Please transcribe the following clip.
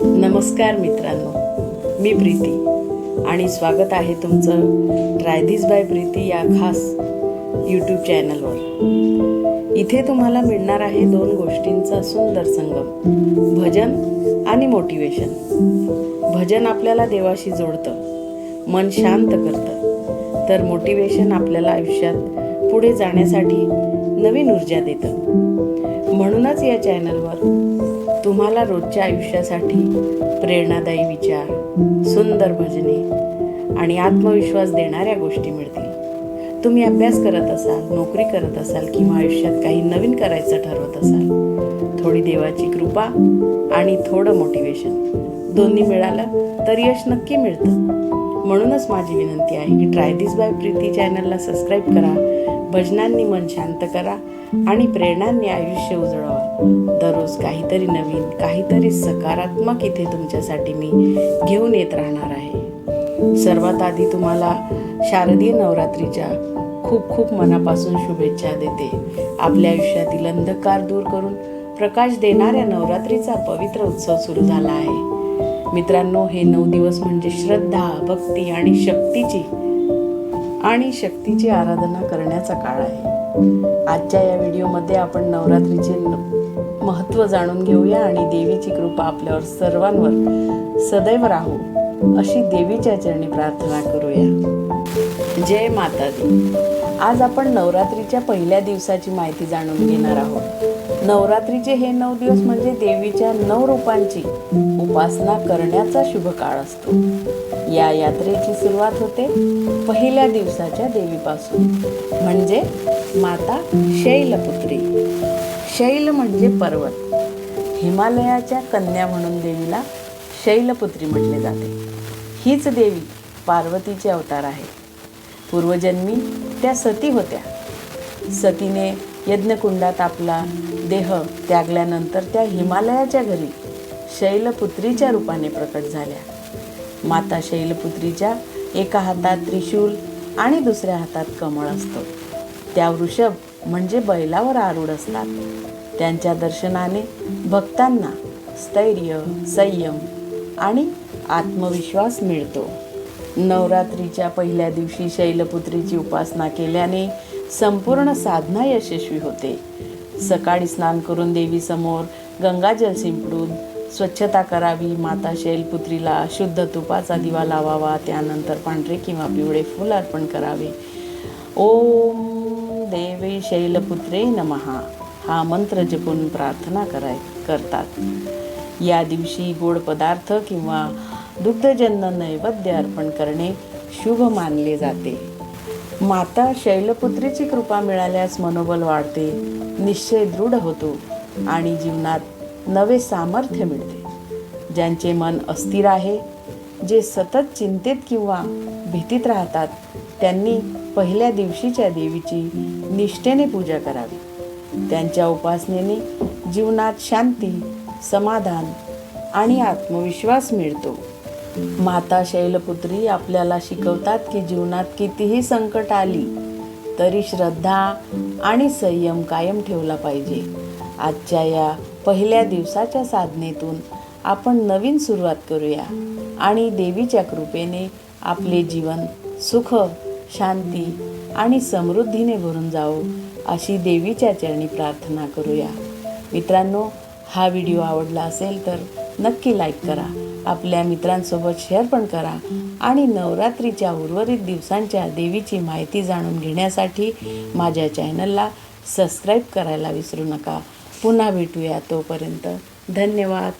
नमस्कार मित्रांनो मी प्रीती आणि स्वागत आहे तुमचं ट्रायदीज बाय प्रीती या खास यूट्यूब चॅनलवर इथे तुम्हाला मिळणार आहे दोन गोष्टींचा सुंदर संगम भजन आणि मोटिवेशन भजन आपल्याला देवाशी जोडतं मन शांत करतं. तर मोटिवेशन आपल्याला आयुष्यात पुढे जाण्यासाठी नवीन ऊर्जा देतं. म्हणूनच या चॅनलवर तुम्हाला रोजच्या आयुष्यासाठी प्रेरणादायी विचार सुंदर भजने आणि आत्मविश्वास देणाऱ्या गोष्टी मिळतील. तुम्ही अभ्यास करत असाल नोकरी करत असाल किंवा आयुष्यात काही नवीन करायचं ठरवत असाल थोडी देवाची कृपा आणि थोडं मोटिवेशन दोन्ही मिळालं तर यश नक्की मिळतं. म्हणूनच माझी विनंती आहे की ट्राय दिस बाय प्रीती चॅनलला सबस्क्राईब करा भजनांनी मन शांत करा आणि प्रेरणांनी आयुष्य उजळवा. दररोज काहीतरी नवीन काहीतरी सकारात्मक इथे तुमच्यासाठी मी घेऊन येत राहणार आहे. सर्वात आधी तुम्हाला शारदीय नवरात्रीच्या खूप खूप मनापासून शुभेच्छा देते. आपल्या आयुष्यातील अंधकार दूर करून प्रकाश देणाऱ्या नवरात्रीचा पवित्र उत्सव सुरू झाला आहे. मित्रांनो हे नऊ दिवस म्हणजे श्रद्धा भक्ती आणि शक्तीची आणि शक्तीची आराधना करण्याचा काळ आहे. आजच्या या व्हिडिओमध्ये आपण नवरात्रीचे महत्त्व जाणून घेऊया आणि देवीची कृपा आपल्यावर सर्वांवर सदैव राहू अशी देवीच्या चरणी प्रार्थना करूया. जय माता दी आज आपण नवरात्रीच्या पहिल्या दिवसाची माहिती जाणून घेणार आहोत. नवरात्रीचे हे नऊ दिवस म्हणजे देवीच्या नऊ रूपांची उपासना करण्याचा शुभ काळ असतो. या यात्रेची सुरुवात होते पहिल्या दिवसाच्या देवीपासून. म्हणजे माता शैलपुत्री. शैल म्हणजे पर्वत. हिमालयाच्या कन्या म्हणून देवीला शैलपुत्री म्हटले जाते. हीच देवी पार्वतीचे अवतार आहे. पूर्वजन्मी त्या सती होत्या. सतीने यज्ञकुंडात आपला देह त्यागल्यानंतर त्या हिमालयाच्या घरी शैलपुत्रीच्या रूपाने प्रकट झाल्या. माता शैलपुत्रीच्या एका हातात त्रिशूल आणि दुसऱ्या हातात कमळ असतं. त्या वृषभ म्हणजे बैलावर आरूढ असतात. त्यांच्या दर्शनाने भक्तांना स्थैर्य संयम आणि आत्मविश्वास मिळतो. नवरात्रीच्या पहिल्या दिवशी शैलपुत्रीची उपासना केल्याने संपूर्ण साधना यशस्वी होते. सकाळी स्नान करून देवीसमोर गंगाजल शिंपडून स्वच्छता करावी माता शैलपुत्रीला शुद्ध तुपाचा दिवा लावावा त्यानंतर पांढरे किंवा पिवळे फूल अर्पण करावे. ओम देवे शैलपुत्रे नमहा हा मंत्र जपून प्रार्थना कराय करतात. या दिवशी गोड पदार्थ किंवा दुग्धजन्य नैवेद्य अर्पण करणे शुभ मानले जाते. माता शैलपुत्रीची कृपा मिळाल्यास मनोबल वाढते निश्चय दृढ होतो आणि जीवनात नवे सामर्थ्य मिळते. ज्यांचे मन अस्थिर आहे जे सतत चिंतेत किंवा भीतीत राहतात त्यांनी पहिल्या दिवशीच्या देवीची निष्ठेने पूजा करावी. त्यांच्या उपासनेने जीवनात शांती समाधान आणि आत्मविश्वास मिळतो. माता शैलपुत्री आपल्याला शिकवतात की जीवनात कितीही संकट आली तरी श्रद्धा आणि संयम कायम ठेवला पाहिजे. आजच्या या पहिल्या दिवसाच्या साधनेतून आपण नवीन सुरुवात करूया आणि देवीच्या कृपेने आपले जीवन सुख शांती आणि समृद्धीने भरून जावो अशी देवीच्या चरणी प्रार्थना करूया. मित्रांनो हा व्हिडिओ आवडला असेल तर नक्की लाईक करा. आपल्या मित्रांसोबत शेअर पण करा आणि नवरात्रीच्या उर्वरित दिवसांच्या देवीची माहिती जाणून घेण्यासाठी माझ्या चॅनलला सबस्क्राईब करायला विसरू नका. पुन्हा भेटूया तोपर्यंत. धन्यवाद.